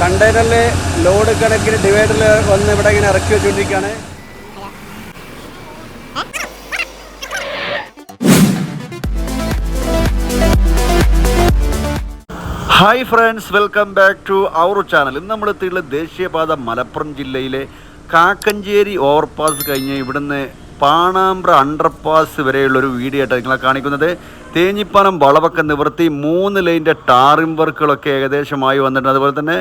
കണ്ടെയ്നറിൽ load കണക്കിന് ഡിവൈഡറിൽ വന്ന് ഇവിടെ ഇങ്ങനെ ഇറക്കി വെച്ചുകൊണ്ടിരിക്കുകയാണ്. Hi friends welcome back to our channel ഇന്ന് നമ്മൾ എത്തിയിട്ടുള്ള ദേശീയപാത മലപ്പുറം ജില്ലയിലെ കാക്കഞ്ചേരി ഓവർപാസ് കഴിഞ്ഞ് ഇവിടുന്ന് പാണാമ്പ്ര അണ്ടർപാസ് വരെയുള്ളൊരു വീഡിയോ ആയിട്ട് നിങ്ങളെ കാണിക്കുന്നത്. തേഞ്ഞിപ്പാലം വളവൊക്കെ നിവർത്തി മൂന്ന് ലൈന്റെ ടാറിംഗ് വർക്കുകളൊക്കെ ഏകദേശമായി വന്നിട്ടുണ്ട്. അതുപോലെ തന്നെ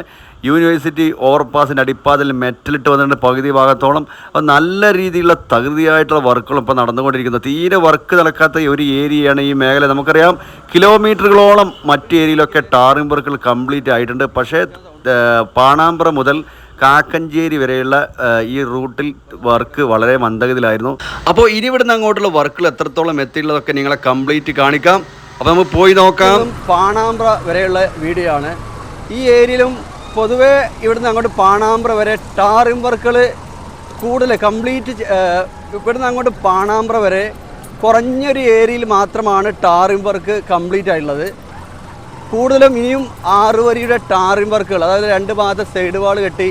യൂണിവേഴ്സിറ്റി ഓവർപാസിന്റെ അടിപ്പാതിൽ മെറ്റലിട്ട് വന്നിട്ടുണ്ട് പകുതി ഭാഗത്തോളം. അപ്പോൾ നല്ല രീതിയിലുള്ള തകൃതിയായിട്ടുള്ള വർക്കുകളും ഇപ്പോൾ നടന്നുകൊണ്ടിരിക്കുന്നത് തീരെ വർക്ക് നടക്കാത്ത ഒരു ഏരിയയാണ് ഈ മേഖല. നമുക്കറിയാം കിലോമീറ്ററുകളോളം മറ്റ് ഏരിയയിലൊക്കെ ടാറിംഗ് വർക്കുകൾ കംപ്ലീറ്റ് ആയിട്ടുണ്ട്. പക്ഷേ പാണാമ്പ്ര മുതൽ കാക്കഞ്ചേരി വരെയുള്ള ഈ റൂട്ടിൽ വർക്ക് വളരെ മന്ദഗതിയിലായിരുന്നു. അപ്പോൾ ഇനി ഇവിടുന്ന് അങ്ങോട്ടുള്ള വർക്കുകൾ എത്രത്തോളം എത്തിയുള്ളതൊക്കെ നിങ്ങളെ കംപ്ലീറ്റ് കാണിക്കാം. അപ്പോൾ നമുക്ക് പോയി നോക്കാം. പാണാമ്പ്ര വരെയുള്ള വീഡിയോ ആണ്. ഈ ഏരിയയിലും പൊതുവേ ഇവിടുന്ന് അങ്ങോട്ട് പാണാമ്പ്ര വരെ ടാറിംഗ് വർക്കുകൾ കൂടുതൽ കംപ്ലീറ്റ് ഇവിടുന്ന് അങ്ങോട്ട് പാണാമ്പ്ര വരെ കുറഞ്ഞൊരു ഏരിയയിൽ മാത്രമാണ് ടാറിംഗ് വർക്ക് കംപ്ലീറ്റ് ആയിട്ടുള്ളത്. കൂടുതലും ഇനിയും ആറ് വരിയുടെ ടാറിംഗ് വർക്കുകൾ അതായത് രണ്ട് ഭാഗത്തെ സൈഡ് വാൾ കെട്ടി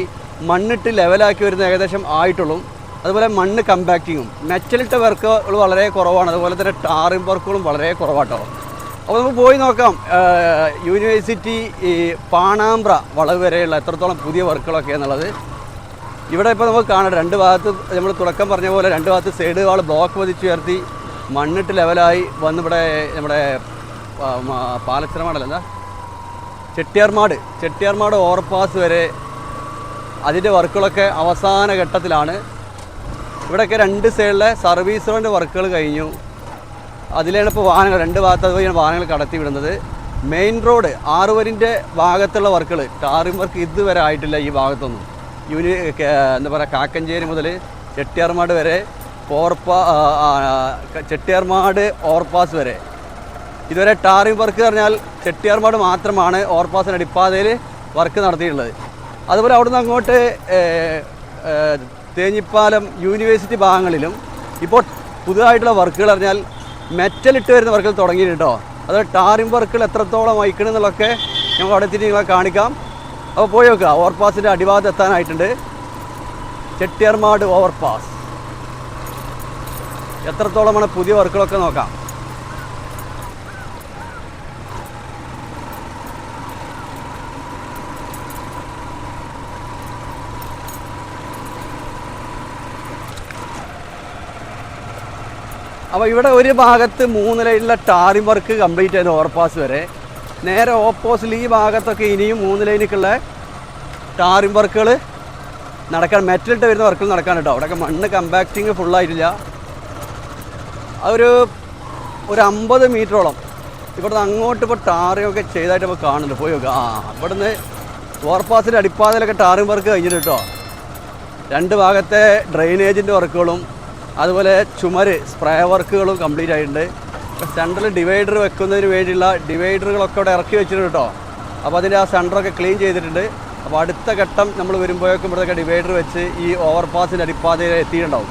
മണ്ണിട്ട് ലെവലാക്കി വരുന്ന ഏകദേശം ആയിട്ടുള്ളൂ. അതുപോലെ മണ്ണ് കമ്പാക്റ്റിങ്ങും മെറ്റലിട്ട വർക്കുകൾ വളരെ കുറവാണ്. അതുപോലെ തന്നെ ടാറിംഗ് വർക്കുകളും വളരെ കുറവാട്ടോ. അപ്പോൾ നമുക്ക് പോയി നോക്കാം. യൂണിവേഴ്സിറ്റി ഈ പാണാമ്പ്ര വളവ് വരെയുള്ള എത്രത്തോളം പുതിയ വർക്കുകളൊക്കെ എന്നുള്ളത്. ഇവിടെ ഇപ്പോൾ നമുക്ക് കാണാം. രണ്ട് ഭാഗത്ത് നമ്മൾ തുടക്കം പറഞ്ഞ പോലെ രണ്ട് ഭാഗത്ത് സൈഡ് വാൾ ബ്ലോക്ക് പതിച്ചുയർത്തി മണ്ണിട്ട് ലെവലായി വന്ന് ഇവിടെ നമ്മുടെ പാലച്ചിറമാടല്ല എന്താ? ചെട്ടിയാർമാട്. ചെട്ടിയാർമാട് ഓവർപാസ് വരെ അതിന്റെ വർക്കുകളൊക്കെ അവസാന ഘട്ടത്തിലാണ്. ഇവിടെയൊക്കെ രണ്ട് സൈഡിലെ സർവീസ് റോഡിന്റെ വർക്കുകൾ കഴിഞ്ഞു. അതിലാണ് ഇപ്പോൾ വാഹനങ്ങൾ രണ്ട് ഭാഗത്ത് അതുവഴിയാണ് വാഹനങ്ങൾ കടത്തി വിടുന്നത്. മെയിൻ റോഡ് ആറുവരിന്റെ ഭാഗത്തുള്ള വർക്കുകൾ. ടാറിംഗ് വർക്ക് ഇതുവരെ ആയിട്ടില്ല ഈ ഭാഗത്തൊന്നും. യൂനി എന്താ പറയുക കാക്കഞ്ചേരി മുതൽ ചെട്ടിയാർമാട് വരെ ഓർപ്പാ ചെട്ടിയാർമാട് ഓവർപാസ് വരെ. ഇതുവരെ ടാറിംഗ് വർക്ക് പറഞ്ഞാൽ ചെട്ടിയാർമാട് മാത്രമാണ് ഓവർപാസിന്റെ അടിപ്പാതയിൽ വർക്ക് നടത്തിയിട്ടുള്ളത്. അതുപോലെ അവിടുന്ന് അങ്ങോട്ട് തേഞ്ഞിപ്പാലം യൂണിവേഴ്സിറ്റി ഭാഗങ്ങളിലും ഇപ്പോൾ പുതുതായിട്ടുള്ള വർക്കുകൾ പറഞ്ഞാൽ മെറ്റൽ ഇട്ട് വരുന്ന വർക്കുകൾ തുടങ്ങിയിട്ടുണ്ട് കേട്ടോ. അത് ടാറിംഗ് വർക്കുകൾ എത്രത്തോളം വഹിക്കണം എന്നുള്ളതൊക്കെ ഞങ്ങൾ അവിടെ എത്തിയിട്ട് നിങ്ങളെ കാണിക്കാം. അപ്പോൾ പോയി നോക്കുക. ഓവർപാസിന്റെ അടിഭാഗത്ത് എത്താനായിട്ടുണ്ട്. ചെട്ടിയർമാട് ഓവർപാസ്. എത്രത്തോളമാണ് പുതിയ വർക്കുകളൊക്കെ നോക്കാം. അപ്പോൾ ഇവിടെ ഒരു ഭാഗത്ത് മൂന്ന് ലൈനിലുള്ള ടാറിംഗ് വർക്ക് കംപ്ലീറ്റ് ചെയ്യുന്ന ഓവർപാസ് വരെ. നേരെ ഓപ്പോസിറ്റ് ഈ ഭാഗത്തൊക്കെ ഇനിയും മൂന്ന് ലൈനിലേക്കുള്ള ടാറിംഗ് വർക്കുകൾ നടക്കാൻ മെറ്റലിട്ട് വരുന്ന വർക്കുകൾ നടക്കാൻ കേട്ടോ അവിടെയൊക്കെ മണ്ണ് കമ്പാക്റ്റിങ് ഫുള്ളായിട്ടില്ല അതൊരു ഒരു അമ്പത് മീറ്ററോളം ഇവിടുന്ന് അങ്ങോട്ട് ഇപ്പോൾ ടാറിയൊക്കെ ചെയ്തായിട്ട് ഇപ്പോൾ കാണുന്നുണ്ട്. പോയി നോക്കുക ആ ഇവിടുന്ന് ഓവർപാസിന്റെ അടിപ്പാതയിലൊക്കെ ടാറിംഗ് വർക്ക് കഴിഞ്ഞിട്ട് കേട്ടോ രണ്ട് ഭാഗത്തെ ഡ്രെയിനേജിന്റെ വർക്കുകളും അതുപോലെ ചുമര് സ്പ്രേ വർക്കുകളും കംപ്ലീറ്റ് ആയിട്ടുണ്ട്. സെൻട്രൽ ഡിവൈഡർ വെക്കുന്നതിന് വേണ്ടിയുള്ള ഡിവൈഡറുകളൊക്കെ അവിടെ ഇറക്കി വെച്ചിട്ടുണ്ട് കേട്ടോ അപ്പോൾ അതിന്റെ ആ സെന്ററൊക്കെ ക്ലീൻ ചെയ്തിട്ടുണ്ട്. അപ്പോൾ അടുത്ത ഘട്ടം നമ്മൾ വരുമ്പോഴേക്കും ഇവിടെയൊക്കെ ഡിവൈഡർ വെച്ച് ഈ ഓവർപാസിന്റെ അടിപ്പാതയിൽ എത്തിയിട്ടുണ്ടാവും.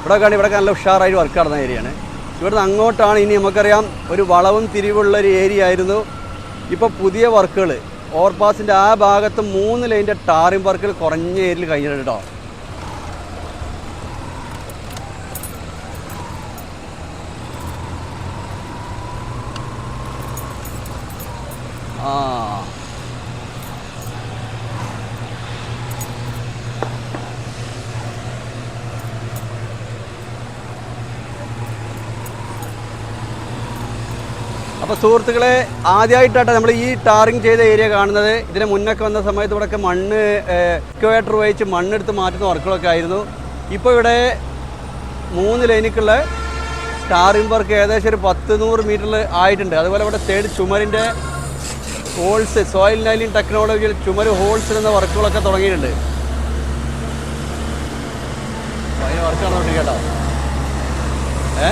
ഇവിടെ കാണി ഇവിടെ നല്ല ഉഷാറായിട്ട് വർക്ക് നടന്ന ഏരിയയാണ് ഇവിടുന്ന് അങ്ങോട്ടാണ് ഇനി നമുക്കറിയാം ഒരു വളവും തിരിവുള്ള ഒരു ഏരിയ ആയിരുന്നു. ഇപ്പോൾ പുതിയ വർക്കുകൾ ഓവർപാസിന്റെ ആ ഭാഗത്ത് മൂന്ന് ലൈന്റെ ടാറിംഗ് വർക്കുകൾ കുറഞ്ഞ ഏരിയയിൽ കഴിഞ്ഞിട്ടുണ്ട് കേട്ടോ അപ്പോൾ സുഹൃത്തുക്കളെ ആദ്യമായിട്ടാണ് നമ്മൾ ഈ ടാറിങ് ചെയ്ത ഏരിയ കാണുന്നത്. ഇതിന് മുന്നൊക്കെ വന്ന സമയത്ത് ഇവിടെയൊക്കെ മണ്ണ് എക്വേറ്റർ ഉപയോഗിച്ച് മണ്ണെടുത്ത് മാറ്റുന്ന വർക്കുകളൊക്കെ ആയിരുന്നു. ഇപ്പോൾ ഇവിടെ മൂന്ന് ലൈനിക്കുള്ള ടാറിംഗ് വർക്ക് ഏകദേശം ഒരു പത്ത് നൂറ് മീറ്ററിൽ ആയിട്ടുണ്ട്. അതുപോലെ ഇവിടെ സൈഡ് ചുമരിന്റെ ഹോൾസ് സോയിൽ നൈലിൻ ടെക്നോളജിയിൽ ചുമര് ഹോൾസ് എന്ന വർക്കുകളൊക്കെ തുടങ്ങിയിട്ടുണ്ട്. അതിന് ഏ?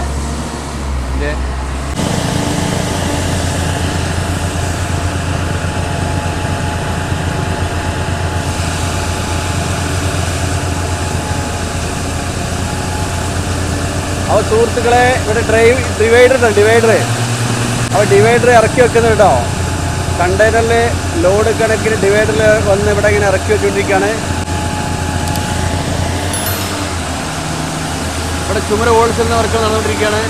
അപ്പോൾ സുഹൃത്തുക്കളെ ഇവിടെ ഡ്രൈവ് ഡിവൈഡർ ഉണ്ട് ഡിവൈഡർ അപ്പോൾ ഡിവൈഡർ ഇറക്കി വെക്കുന്നുണ്ടോ കണ്ടെയ്നറിൽ ലോഡ് കണക്കിന് ഡിവൈഡറിൽ വന്ന് ഇവിടെ ഇങ്ങനെ ഇറക്കി വെച്ചുകൊണ്ടിരിക്കുകയാണ് ഇവിടെ ചുമര ഹോൾസെൽ വർക്ക് നടന്നുകൊണ്ടിരിക്കുകയാണ്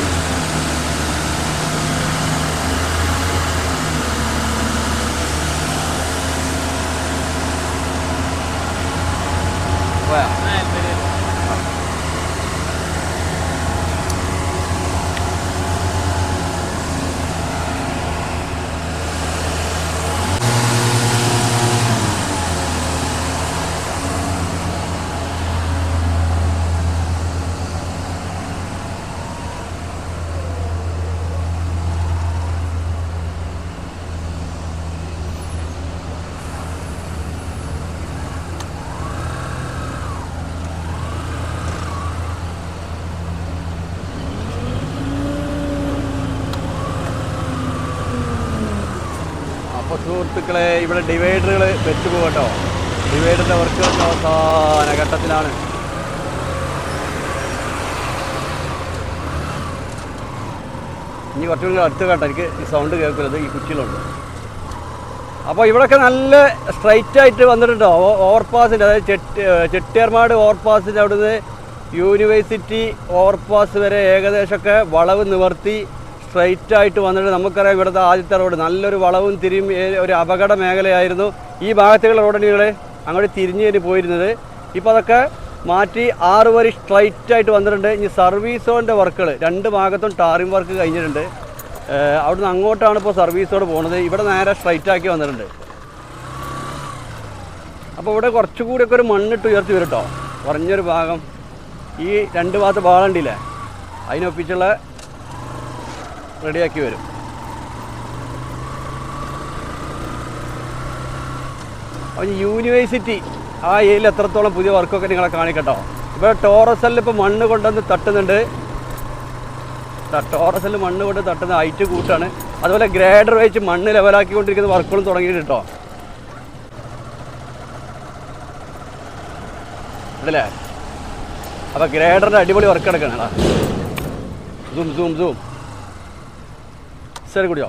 പോയാ അപ്പോൾ സുഹൃത്തുക്കളെ ഇവിടെ ഡിവൈഡറുകൾ വെച്ച് പോകട്ടോ ഡിവൈഡറിന്റെ വർക്ക് അവസാന ഘട്ടത്തിലാണ്. ഇനി കുറച്ചുകൂടി അടുത്ത് കേട്ടോ എനിക്ക് ഈ സൗണ്ട് കേൾക്കുന്നത് ഈ കുറ്റിയിലുണ്ട്. അപ്പോൾ ഇവിടെയൊക്കെ നല്ല സ്ട്രൈറ്റ് ആയിട്ട് വന്നിട്ടുണ്ടോ. ഓവർപാസിന്റെ അതായത് ചെട്ടി ചെട്ടിയാർമാട് ഓവർപാസിന്റെ അവിടുന്ന് യൂണിവേഴ്സിറ്റി ഓവർപാസ് വരെ ഏകദേശമൊക്കെ വളവ് നിവർത്തി. സ്ട്രൈറ്റ് ആയിട്ട് വന്നിട്ട് നമുക്കറിയാം ഇവിടുത്തെ ആദ്യത്തെ റോഡ് നല്ലൊരു വളവും തിരിയും ഒരു അപകട മേഖലയായിരുന്നു. ഈ ഭാഗത്തേക്കുള്ള റോഡ് നിങ്ങൾ അങ്ങോട്ട് തിരിഞ്ഞു തന്നെ പോയിരുന്നത്. ഇപ്പോൾ അതൊക്കെ മാറ്റി ആറ് വരി സ്ട്രൈറ്റ് ആയിട്ട് വന്നിട്ടുണ്ട്. ഇനി സർവീസ് സോണിന്റെ വർക്കുകൾ രണ്ട് ഭാഗത്തും ടാറിംഗ് വർക്ക് കഴിഞ്ഞിട്ടുണ്ട്. അവിടുന്ന് അങ്ങോട്ടാണ് ഇപ്പോൾ സർവീസ് റോഡ് പോകുന്നത് ഇവിടെ നേരെ സ്ട്രൈറ്റ് ആക്കി വന്നിട്ടുണ്ട്. അപ്പോൾ ഇവിടെ കുറച്ചുകൂടി ഒക്കെ ഒരു മണ്ണിട്ട് ഉയർത്തി വരും കേട്ടോ കുറഞ്ഞൊരു ഭാഗം. ഈ രണ്ട് ഭാഗത്ത് വാളണ്ടില്ലേ അതിനൊപ്പിച്ചുള്ള റെഡിയാക്കി വരും. അപ്പോൾ യൂണിവേഴ്സിറ്റി ആ ഏരിയയിൽ എത്രത്തോളം പുതിയ വർക്കൊക്കെ നിങ്ങളെ കാണിക്കട്ടോ? ഇപ്പോൾ ടോറസലിൽ ഇപ്പോൾ മണ്ണ് കൊണ്ടുവന്ന് തട്ടുന്നുണ്ട്. ടോറസലിൽ മണ്ണ് കൊണ്ട് തട്ടുന്ന ഹൈറ്റ് കൂട്ടാണ്. അതുപോലെ ഗ്രേഡർ വെച്ച് മണ്ണ് ലെവലാക്കിക്കൊണ്ടിരിക്കുന്ന വർക്കുകളും തുടങ്ങിയിട്ട് കേട്ടോ അതല്ലേ അപ്പോൾ ഗ്രേഡറിന്റെ അടിപൊളി വർക്ക് എടുക്കണം സൂം സൂം സൂം. ശരി കൂടിയോ?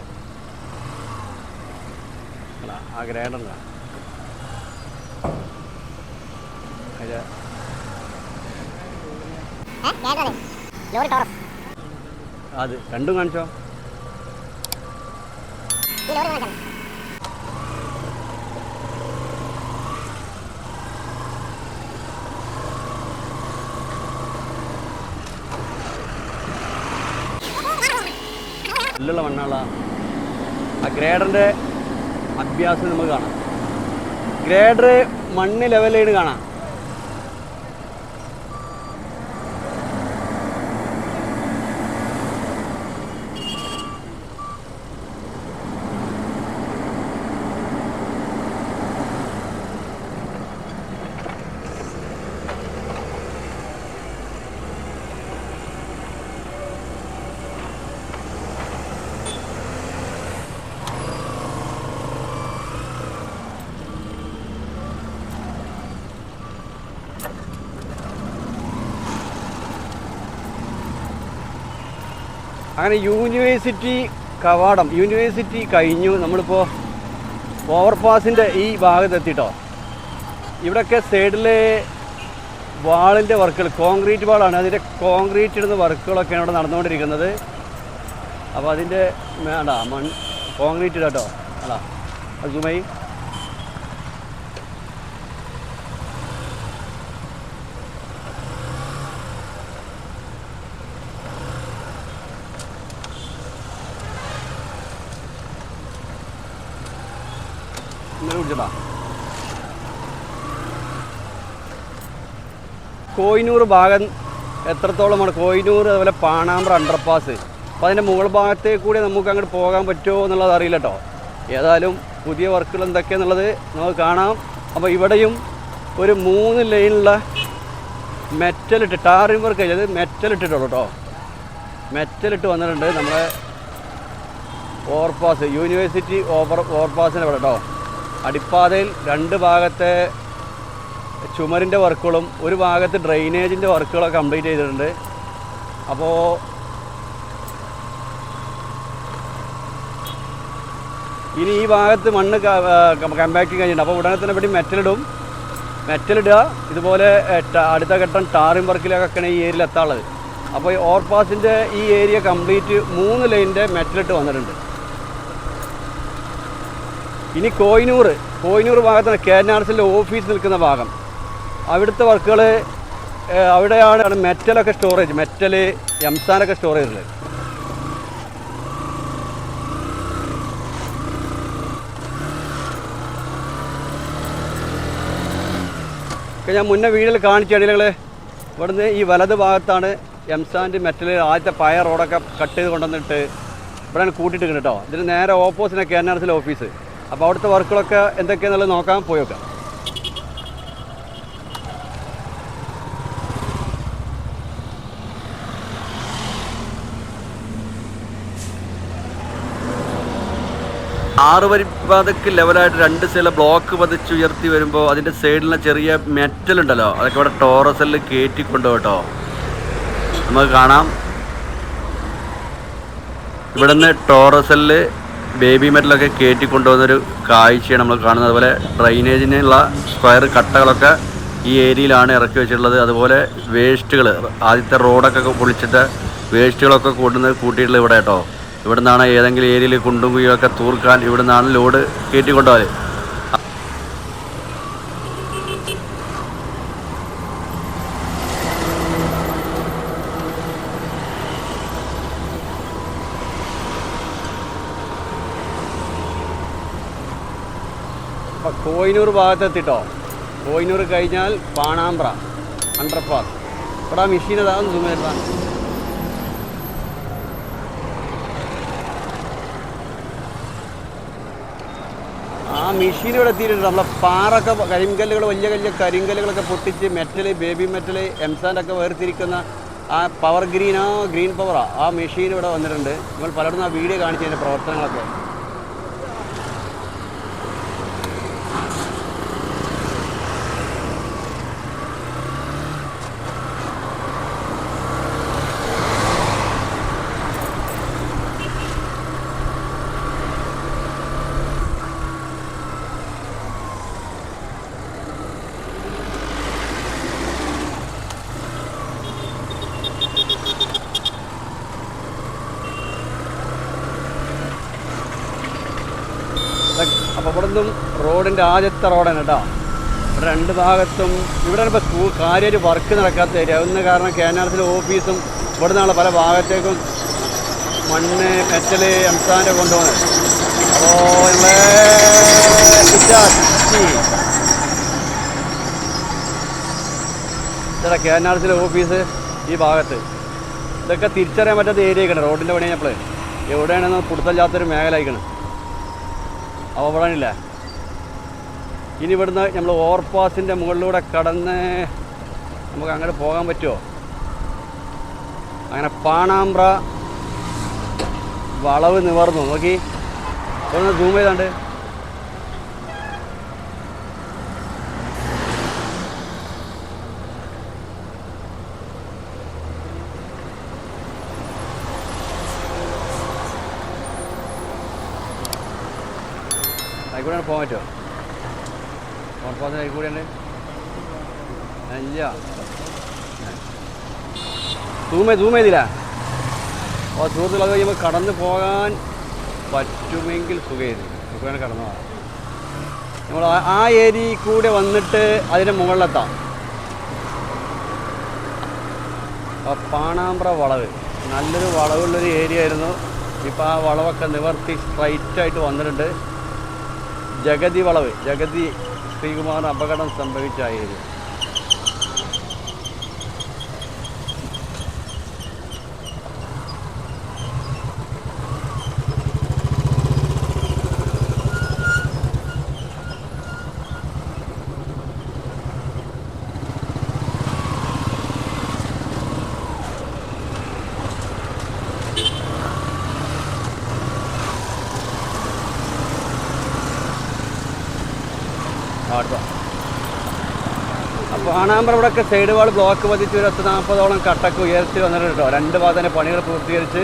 എടാ, ആ ടോറസ്. അത് രണ്ടും കാണിച്ചോ? ഈ ലോറി കാണിച്ചാൽ ഉള്ളുള്ള മണ്ണാള ആ ഗ്രേഡറിന്റെ അഭ്യാസം നമുക്ക് കാണാം. ഗ്രേഡർ മണ്ണ് ലെവലിലാണ് കാണാം. അങ്ങനെ യൂണിവേഴ്സിറ്റി കവാടം. യൂണിവേഴ്സിറ്റി കഴിഞ്ഞു. നമ്മളിപ്പോൾ ഓവർപാസിന്റെ ഈ ഭാഗത്ത് എത്തിട്ടോ ഇവിടെയൊക്കെ സൈഡിലെ വാളിന്റെ വർക്കുകൾ കോൺക്രീറ്റ് വാളാണ്. അതിന്റെ കോൺക്രീറ്റ് ഇടുന്ന വർക്കുകളൊക്കെയാണ് ഇവിടെ നടന്നുകൊണ്ടിരിക്കുന്നത്. അപ്പോൾ അതിന്റെ വേണ്ട മൺ കോൺക്രീറ്റ് ഇടാട്ടോ. അല്ല സുമൈ കുടിച്ചതാ കോയിനൂർ ഭാഗം എത്രത്തോളമാണ്? കോയിനൂർ അതുപോലെ പാണാമ്പ്ര അണ്ടർപാസ് അപ്പോൾ അതിന്റെ മുകൾ ഭാഗത്തേക്ക് കൂടി നമുക്ക് അങ്ങോട്ട് പോകാൻ പറ്റുമോ എന്നുള്ളത് അറിയില്ല കേട്ടോ. ഏതായാലും പുതിയ വർക്കുകൾ എന്തൊക്കെയാണെന്നുള്ളത് നമുക്ക് കാണാം. അപ്പോൾ ഇവിടെയും ഒരു മൂന്ന് ലൈനുള്ള മെറ്റലിട്ട് ടാറിംഗ് വർക്ക് ചെയ്തത് മെറ്റലിട്ടിട്ടുള്ളൂ കേട്ടോ. മെറ്റലിട്ട് വന്നിട്ടുണ്ട് നമ്മുടെ ഓവർപാസ് യൂണിവേഴ്സിറ്റി ഓവർ ഓവർപാസിന്റെ ഇവിടെ കേട്ടോ. അടിപ്പാതയിൽ രണ്ട് ഭാഗത്തെ ചുമരിന്റെ വർക്കുകളും ഒരു ഭാഗത്ത് ഡ്രെയിനേജിന്റെ വർക്കുകളൊക്കെ കംപ്ലീറ്റ് ചെയ്തിട്ടുണ്ട്. അപ്പോൾ ഇനി ഈ ഭാഗത്ത് മണ്ണ് കമ്പാക്ട് കഴിഞ്ഞിട്ടുണ്ട്. അപ്പോൾ ഉടനെ തന്നെ ഇവിടെ മെറ്റലിടും മെറ്റലിടുക ഇതുപോലെ അടുത്ത ഘട്ടം ടാറിംഗ് വർക്കിലേക്കൊക്കെയാണ് ഈ ഏരിയയിൽ എത്താനുള്ളത് അപ്പോൾ ഈ ഓവർപാസിന്റെ ഈ ഏരിയ കംപ്ലീറ്റ് മൂന്ന് ലൈനിന്റെ മെറ്റലിട്ട് വന്നിട്ടുണ്ട്. ഇനി കോയിനൂർ കോയിനൂർ ഭാഗത്താണ് കെ എൻ ആർ ഓഫീസ് നിൽക്കുന്ന ഭാഗം. അവിടുത്തെ വർക്കുകൾ അവിടെയാണ് മെറ്റലൊക്കെ സ്റ്റോറേജ് മെറ്റൽ എംസാനൊക്കെ ഒക്കെ ഞാൻ മുന്നേ വീഡിയോയിൽ കാണിച്ച നിങ്ങൾ ഇവിടുന്ന് ഈ വലത് ഭാഗത്താണ് എംസാൻഡ് മെറ്റൽ ആദ്യത്തെ പയ റോഡൊക്കെ കട്ട് ചെയ്ത് കൊണ്ടുവന്നിട്ട് ഇവിടെയാണ് കൂട്ടിയിട്ട് കേട്ടോ. ഇതിന് നേരെ ഓപ്പോസിറ്റ് കെ എൻ ആർ സിലെ ഓഫീസ്. അപ്പോൾ അവിടുത്തെ വർക്കുകളൊക്കെ എന്തൊക്കെയാണെന്നുള്ളത് നോക്കാൻ പോയി നോക്കാം ആറ് വരിപ്പാതക്ക് ലെവലായിട്ട് രണ്ട് ചില ബ്ലോക്ക് പതിച്ച് ഉയർത്തി വരുമ്പോൾ അതിന്റെ സൈഡിലെ ചെറിയ മെറ്റൽ ഉണ്ടല്ലോ അതൊക്കെ ഇവിടെ ടോറസല്ല് കയറ്റിക്കൊണ്ട് കേട്ടോ നമുക്ക് കാണാം. ഇവിടുന്ന് ടോറസലിൽ ബേബി മെറ്റലൊക്കെ കയറ്റി കൊണ്ടുവന്നൊരു കാഴ്ചയാണ് നമ്മൾ കാണുന്നത്. അതുപോലെ ഡ്രൈനേജിനുള്ള സ്ക്വയർ കട്ടകളൊക്കെ ഈ ഏരിയയിലാണ് ഇറക്കി വെച്ചിട്ടുള്ളത്. അതുപോലെ വേസ്റ്റുകൾ ആദ്യത്തെ റോഡൊക്കെ പൊളിച്ചിട്ട് വേസ്റ്റുകളൊക്കെ കൊണ്ടുവന്ന് കൂട്ടിയിട്ടുള്ളത് ഇവിടെ കേട്ടോ. ഇവിടുന്നാണ് ഏതെങ്കിലും ഏരിയയിൽ കുണ്ടും കുഴിയൊക്കെ തൂർക്കാൻ ഇവിടുന്നാണ് ലോഡ് കയറ്റി കൊണ്ടുപോകൽ അപ്പോൾ കോയിനൂർ ഭാഗത്തെത്തിട്ടോ. കോയിനൂർ കഴിഞ്ഞാൽ പാണാമ്പ്ര അണ്ടർപാസ് ഇവിടെ ആ മെഷീൻ അതാണ് zoom ആ മെഷീൻ ഇവിടെ എത്തിയിട്ടുണ്ട്. നമ്മളെ പാറൊക്കെ കരിങ്കല്ലുകൾ വലിയ വലിയ കരിങ്കല്ലുകളൊക്കെ പൊട്ടിച്ച് മെറ്റൽ ബേബി മെറ്റൽ എംസാൻഡൊക്കെ വേർതിരിക്കുന്ന ആ പവർ ഗ്രീനോ ഗ്രീൻ പവറാണ് ആ. മെഷീൻ ഇവിടെ വന്നിട്ടുണ്ട്. നമ്മൾ പലയിടത്തും ആ വീഡിയോ കാണിച്ചതിന്റെ പ്രവർത്തനങ്ങളൊക്കെ അപ്പോൾ ഇവിടെ നിന്നും റോഡിന്റെ ആദ്യത്തെ റോഡാണ് കേട്ടോ. ഇവിടെ രണ്ട് ഭാഗത്തും ഇവിടെ ഇപ്പോൾ സ്കൂൾ കാര്യമായിട്ട് വർക്ക് നടക്കാത്ത ഏരിയ ഒന്ന് കാരണം കെ എൻ ആർ സിയുടെ ഓഫീസും ഇവിടെ നിന്നുള്ള പല ഭാഗത്തേക്കും മണ്ണ് മെറ്റൽ എംസാന്റെ കൊണ്ടുപോകുന്നത്. അപ്പോൾ ഇവിടെ പിച്ചാത്തി. ഇതാ കെ എൻ ആർ സിയുടെ ഓഫീസ് ഈ ഭാഗത്ത്. ഇതൊക്കെ തിരിച്ചറിയാൻ പറ്റാത്ത ഏരിയ ആയിക്കണം റോഡിന്റെ പണി കഴിഞ്ഞപ്പോൾ എവിടെയാണെന്ന് പുടുത്തല്ലാത്തൊരു മേഖല ആയിക്കണം അപ്പോൾ ഇവിടെ ഇല്ല ഇനി ഇവിടുന്ന് നമ്മൾ ഓവർപാസിന്റെ മുകളിലൂടെ കടന്ന് നമുക്ക് അങ്ങോട്ട് പോകാൻ പറ്റുമോ അങ്ങനെ പാണാമ്പ്ര വളവ് നിവർന്നു. നോക്കി. ഒന്ന് സൂം ചെയ്താണ്ട്. ആയിക്കോട്ടെ പോകാൻ പറ്റുമോ ഓർപ്പാസിന് അതിക്കൂടെയാണ് ഇല്ല തൂമേ തൂമേതില്ല സുഹൃത്തുക്കൾ അത് കഴിയുമ്പോൾ കടന്നു പോകാൻ പറ്റുമെങ്കിൽ സുഖമായിരുന്നു. സുഖമാണ് കടന്നു. പോകാം നമ്മൾ ആ- ഏരിയ കൂടെ വന്നിട്ട് അതിന്റെ മുകളിലെത്താം. പാണാമ്പ്ര വളവ്. നല്ലൊരു വളവുള്ളൊരു ഏരിയ ആയിരുന്നു. ഇപ്പോൾ ആ വളവൊക്കെ നിവർത്തി സ്ട്രൈറ്റായിട്ട് വന്നിട്ടുണ്ട്. ജഗതി വളവ്. ജഗതി ശ്രീകുമാറിന് അപകടം സംഭവിച്ച ആ ഏരിയ അടുത്ത ഇവിടെയൊക്കെ സൈഡ് വാൾ ബ്ലോക്ക് പതിച്ച് ഒരു പത്ത് നാൽപ്പതോളം കട്ടക്ക് ഉയർത്തി വന്നിട്ടുണ്ട് കേട്ടോ. രണ്ട് ഭാഗത്തിന്റെ പണികൾ പൂർത്തീകരിച്ച്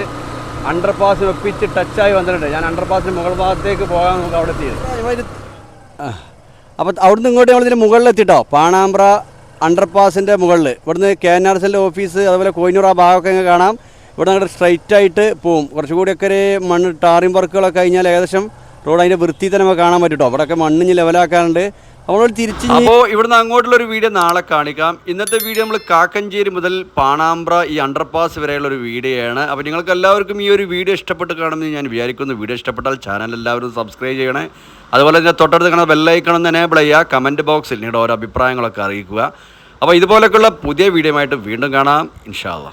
അണ്ടർ പാസിന് ഒപ്പിച്ച് ടച്ചായി വന്നിട്ടുണ്ട്. ഞാൻ അണ്ടർ പാസിന് മുകൾ ഭാഗത്തേക്ക് പോകാൻ നമുക്ക് അവിടെ എത്തിയത് അപ്പോൾ അവിടുന്ന് ഇങ്ങോട്ട് ഞങ്ങൾ ഇതിന്റെ മുകളിൽ മുകളിലെത്തിട്ടോ പാണാമ്പ്ര അണ്ടർ പാസിന്റെ മുകളിൽ ഇവിടുന്ന് കെ എൻ ആർ എസിന്റെ ഓഫീസ് അതുപോലെ കോയിനൂർ ആ ഭാഗമൊക്കെ ഇങ്ങനെ കാണാം. ഇവിടെ അങ്ങോട്ട് സ്ട്രൈറ്റ് ആയിട്ട് പോവും. കുറച്ചുകൂടിയൊക്കെ ഒരു മണ്ണ് ടാറിംഗ് വർക്കുകളൊക്കെ കഴിഞ്ഞാൽ ഏകദേശം റോഡ് അതിന്റെ വൃത്തി തന്നെ നമുക്ക് കാണാൻ പറ്റും കേട്ടോ. അവിടെയൊക്കെ മണ്ണിഞ്ഞ് ലെവലാക്കാനുണ്ട് തിരിച്ച് അപ്പോൾ ഇവിടുന്ന് അങ്ങോട്ടുള്ള ഒരു വീഡിയോ നാളെ കാണിക്കാം. ഇന്നത്തെ വീഡിയോ നമ്മൾ കാക്കഞ്ചേരി മുതൽ പാണാമ്പ്ര ഈ അണ്ടർപാസ് വരെയുള്ള ഒരു വീഡിയോ ആണ് അപ്പോൾ നിങ്ങൾക്ക് എല്ലാവർക്കും ഈ ഒരു വീഡിയോ ഇഷ്ടപ്പെട്ട് കാണുമെന്ന് ഞാൻ വിചാരിക്കുന്നു. വീഡിയോ ഇഷ്ടപ്പെട്ടാൽ ചാനൽ എല്ലാവരും സബ്സ്ക്രൈബ് ചെയ്യണേ. അതുപോലെ തന്നെ തൊട്ടടുത്ത് കാണുന്ന ബെല്ലൈക്കണം ഒന്ന് എനേബിൾ ചെയ്യുക. കമന്റ് ബോക്സിൽ നിങ്ങളുടെ ഓരോ അഭിപ്രായങ്ങളൊക്കെ അറിയിക്കുക. അപ്പോൾ ഇതുപോലൊക്കെയുള്ള പുതിയ വീഡിയോ ആയിട്ട് വീണ്ടും കാണാം. ഇൻഷാല്ല